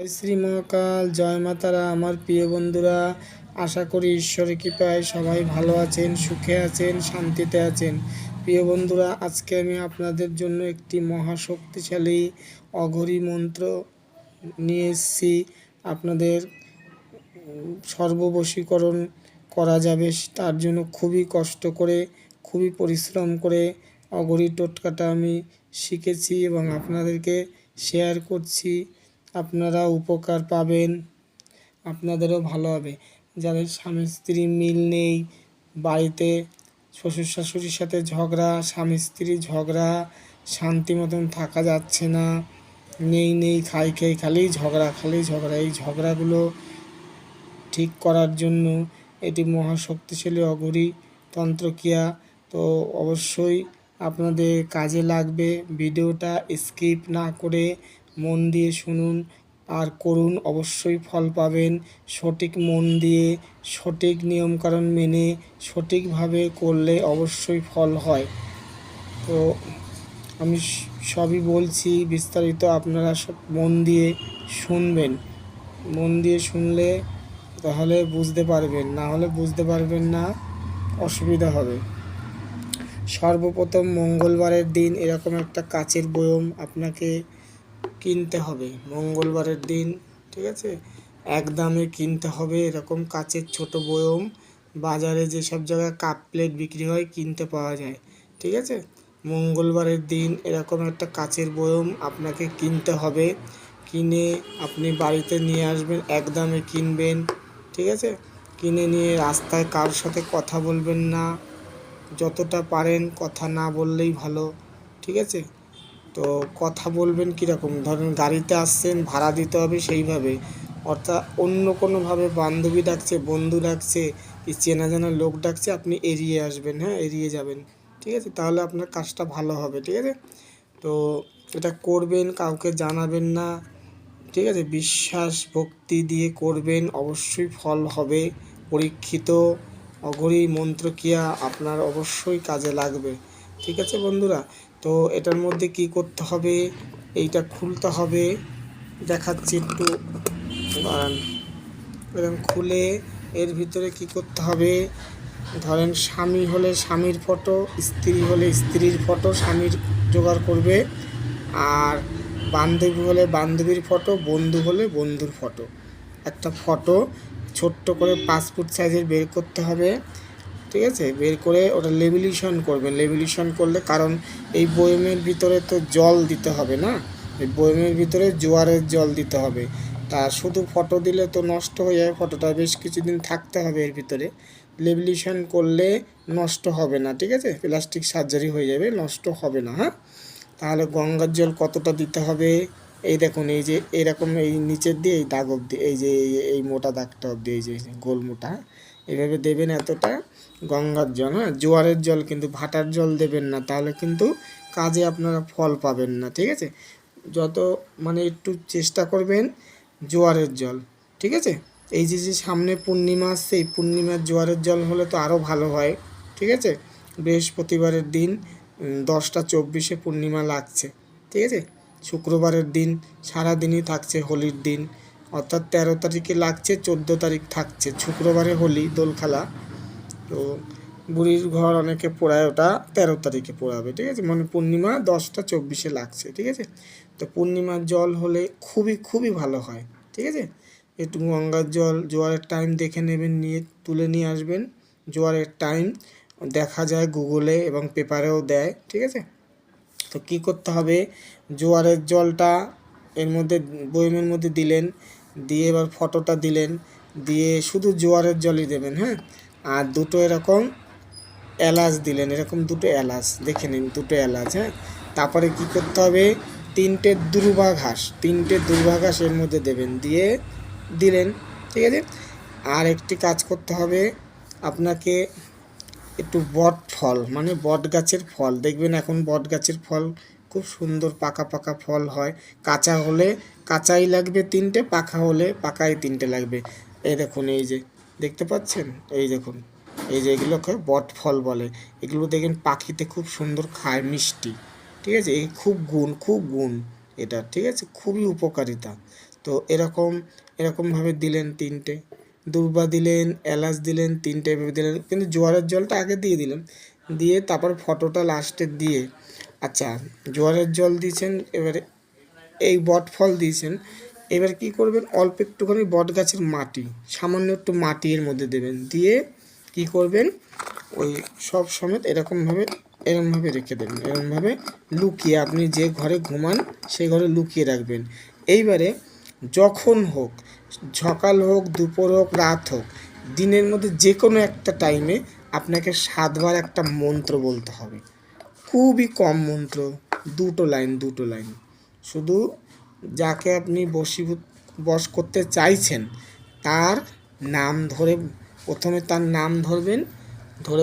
শ্রী মহাকাল জয় মাতারা আমার প্রিয় বন্ধুরা, আশা করি ঈশ্বরের কৃপায় সবাই ভালো আছেন, সুখে আছেন, শান্তিতে আছেন। প্রিয় বন্ধুরা, আজকে আমি আপনাদের জন্য একটি মহাশক্তিশালী অঘরী মন্ত্র নিয়ে এসেছি। আপনাদের সর্ববশীকরণ করা যাবে। তার জন্য খুবই কষ্ট করে, খুবই পরিশ্রম করে অঘরী টোটকাটা আমি শিখেছি এবং আপনাদেরকে শেয়ার করছি। আপনারা উপকার পাবেন, আপনাদেরও ভালো হবে। যাদের স্বামী স্ত্রী মিল নেই, বাড়িতে শ্বশুর শাশুড়ির সাথে ঝগড়া, স্বামী স্ত্রী ঝগড়া, শান্তি মতন থাকা যাচ্ছে না, নেই নেই, খাই খাই, খালি ঝগড়া খালি ঝগড়া। এই ঝগড়াগুলো ঠিক করার জন্য এটি মহাশক্তিশালী অঘরী তন্ত্রক্রিয়া। তো অবশ্যই আপনাদের কাজে লাগবে। ভিডিওটা স্কিপ না করে মন দিয়ে শুনুন আর করুন অবশ্যই ফল পাবেন। সঠিক মন দিয়ে, সঠিক নিয়মকানুন মেনে, সঠিকভাবে করলে অবশ্যই ফল হয়। তো আমি সবই বলছি, বিস্তারিত আপনারা সব মন দিয়ে শুনবেন। মন দিয়ে শুনলে তাহলে বুঝতে পারবেন, না হলে বুঝতে পারবেন না, অসুবিধা হবে। সর্বপ্রথম মঙ্গলবারের দিন এরকম একটা কাচের বয়ম আপনাকে কিনতে হবে। মঙ্গলবারের দিন, ঠিক আছে? এক দামে কিনতে হবে এরকম কাচের ছোট বয়ম। বাজারে যেসব জায়গায় কাপ প্লেট বিক্রি হয়, কিনতে পাওয়া যায়, ঠিক আছে? মঙ্গলবারের দিন এরকম একটা কাচের বয়ম আপনাকে কিনতে হবে। কিনে আপনি বাড়িতে নিয়ে আসবেন, এক দামে কিনবেন, ঠিক আছে? কিনে নিয়ে রাস্তায় কারোর সাথে কথা বলবেন না। যতটা পারেন কথা না বললেই ভালো, ঠিক আছে? তো কথা বলবেন কীরকম? ধরেন গাড়িতে আসছেন, ভাড়া দিতে হবে সেইভাবে। অর্থাৎ অন্য কোনোভাবে বান্ধবী ডাকছে, বন্ধু ডাকছে, কি চেনা জানা লোক ডাকছে, আপনি এড়িয়ে আসবেন হ্যাঁ? এড়িয়ে যাবেন। ঠিক আছে? তাহলে আপনার কাজটা ভালো হবে, ঠিক আছে? তো এটা করবেন, কাউকে জানাবেন না। ঠিক আছে? বিশ্বাস, ভক্তি দিয়ে করবেন, অবশ্যই ফল হবে। পরীক্ষিত, অঘরী মন্ত্রক্রিয়া আপনার অবশ্যই কাজে লাগবে। ঠিক আছে বন্ধুরা? তো এটার মধ্যে কি করতে হবে? এইটা খুলতে হবে। দেখাচ্ছি একটু। দাঁড়ান। এরকম খুলে এর ভিতরে কি করতে হবে? ধরেন স্বামী হলে স্বামীর ফটো, স্ত্রী হলে স্ত্রীর ফটো, স্বামীর জোগাড় করবে। আর বান্ধবী হলে বান্ধবীর ফটো, বন্ধু হলে বন্ধুর ফটো। একটা ফটো, ছোট্ট করে পাসপোর্ট সাইজের বের করতে হবে। ঠিক আছে? বের করে ওটা লেমিনেশন করবেন। লেমিনেশন করলে কারণ এই বয়মের ভিতরে তো জল দিতে হবে না? এই বয়মের ভিতরে জোয়ারের জল দিতে হবে। তা শুধু ফটো দিলে তো নষ্ট হয়ে যাবে, ফটোটা বেশ কিছুদিন থাকতে হবে এর ভিতরে। লেমিনেশন করলে নষ্ট হবে না, ঠিক আছে? প্লাস্টিক সার্জারি হয়ে যাবে, নষ্ট হবে না হ্যাঁ? তাহলে গঙ্গার জল কতটা দিতে হবে? এই দেখুন, এই যে এরকম এই নিচের দিয়ে, এই দাগ অবধি, এই যে এই- মোটা দাগটা অবধি, এই যে গোল মোটা, এভাবে দেবেন এতটা গঙ্গার জল। হ্যাঁ জোয়ারের জল কিন্তু, ভাটার জল দেবেন না, তাহলে কিন্তু কাজে আপনারা ফল পাবেন না, ঠিক আছে? যত মানে একটু চেষ্টা করবেন জোয়ারের জল, ঠিক আছে? এই যে যে সামনে পূর্ণিমা আসছে, এই পূর্ণিমার জোয়ারের জল হলে তো আরও ভালো হয়, ঠিক আছে? বৃহস্পতিবারের দিন দশটা চব্বিশে পূর্ণিমা লাগছে, ঠিক আছে? শুক্রবারের দিন সারা দিনই থাকছে হোলির দিন। অর্থাৎ তেরো তারিখে লাগছে, চোদ্দ তারিখ থাকছে। শুক্রবারে হোলি দোল খেলা তো বুড়ির ঘর অনেকে পোড়ায়, ওটা তেরো তারিখে পোড়াবে, ঠিক আছে? মানে পূর্ণিমা দশটা চব্বিশে লাগছে, ঠিক আছে? তো পূর্ণিমার জল হলে খুবই খুবই ভালো হয়, ঠিক আছে? একটু গঙ্গার জল, জোয়ারের টাইম দেখে নেবেন, নিয়ে তুলে নিয়ে আসবেন। জোয়ারের টাইম দেখা যায় গুগলে এবং পেপারেও দেয়, ঠিক আছে? তো কি করতে হবে? জোয়ারের জলটা এর মধ্যে, বয়মের মধ্যে দিলেন, দিয়ে এবার ফটোটা দিলেন, দিয়ে শুধু জোয়ারের জলই দেবেন হ্যাঁ? আর দুটো এরকম এলাচ দিলেন, এরকম দুটো এলাচ, দেখে নিন, দুটো এলাচ হ্যাঁ? তারপরে কি করতে হবে? তিনটে দুর্বা ঘাস তিনটে দুর্বা ঘাস এর মধ্যে দেবেন, দিয়ে দিলেন, ঠিক আছে? আর একটি কাজ করতে হবে, আপনাকে একটু বট ফল মানে বট গাছের ফল। দেখবেন এখন বট গাছের ফল খুব সুন্দর পাকা পাকা ফল হয়। কাঁচা হলে কাঁচাই লাগবে তিনটে, পাকা হলে পাকাই তিনটে লাগবে। এই দেখুন, এই যে, দেখতে পাচ্ছেন? এই দেখুন, এই যে এগুলোকে বট ফল বলে। এগুলো দেখেন পাখিতে খুব সুন্দর খায়, মিষ্টি। ঠিক আছে? এই খুব গুণ খুব গুণ এটা, ঠিক আছে? খুবই উপকারিতা। তো এরকম, এরকমভাবে দিলেন তিনটে। দুর্বা দিলেন, এলাচ দিলেন তিনটে এভাবে দিলেন। কিন্তু জোয়ারের জলটা আগে দিয়ে দিলেন। দিয়ে তারপর ফটোটা লাস্টে দিয়ে আচ্ছা জোয়ারের জল দিয়েছেন, এবারে এই বট ফল দিয়েছেন। এবার কি করবেন? অল্প একটুখানি বট গাছের মাটি, সামান্য একটু মাটি এর মধ্যে দেবেন। দিয়ে কি করবেন? ওই সব সমেত এরকমভাবে এরকমভাবে রেখে দেবেন। এরকমভাবে লুকিয়ে আপনি যে ঘরে ঘুমান, সেই ঘরে লুকিয়ে রাখবেন। এইবারে যখন হোক সকাল হোক, দুপুর হোক, রাত হোক, দিনের মধ্যে যে কোনো একটা টাইমে আপনাকে সাতবার একটা মন্ত্র বলতে হবে। খুবই কম মন্ত্র, দুটো লাইন দুটো লাইন শুধু যাকে আপনি বশীভূত, বশ করতে চাইছেন, তার নাম ধরে, প্রথমে তার নাম ধরবেন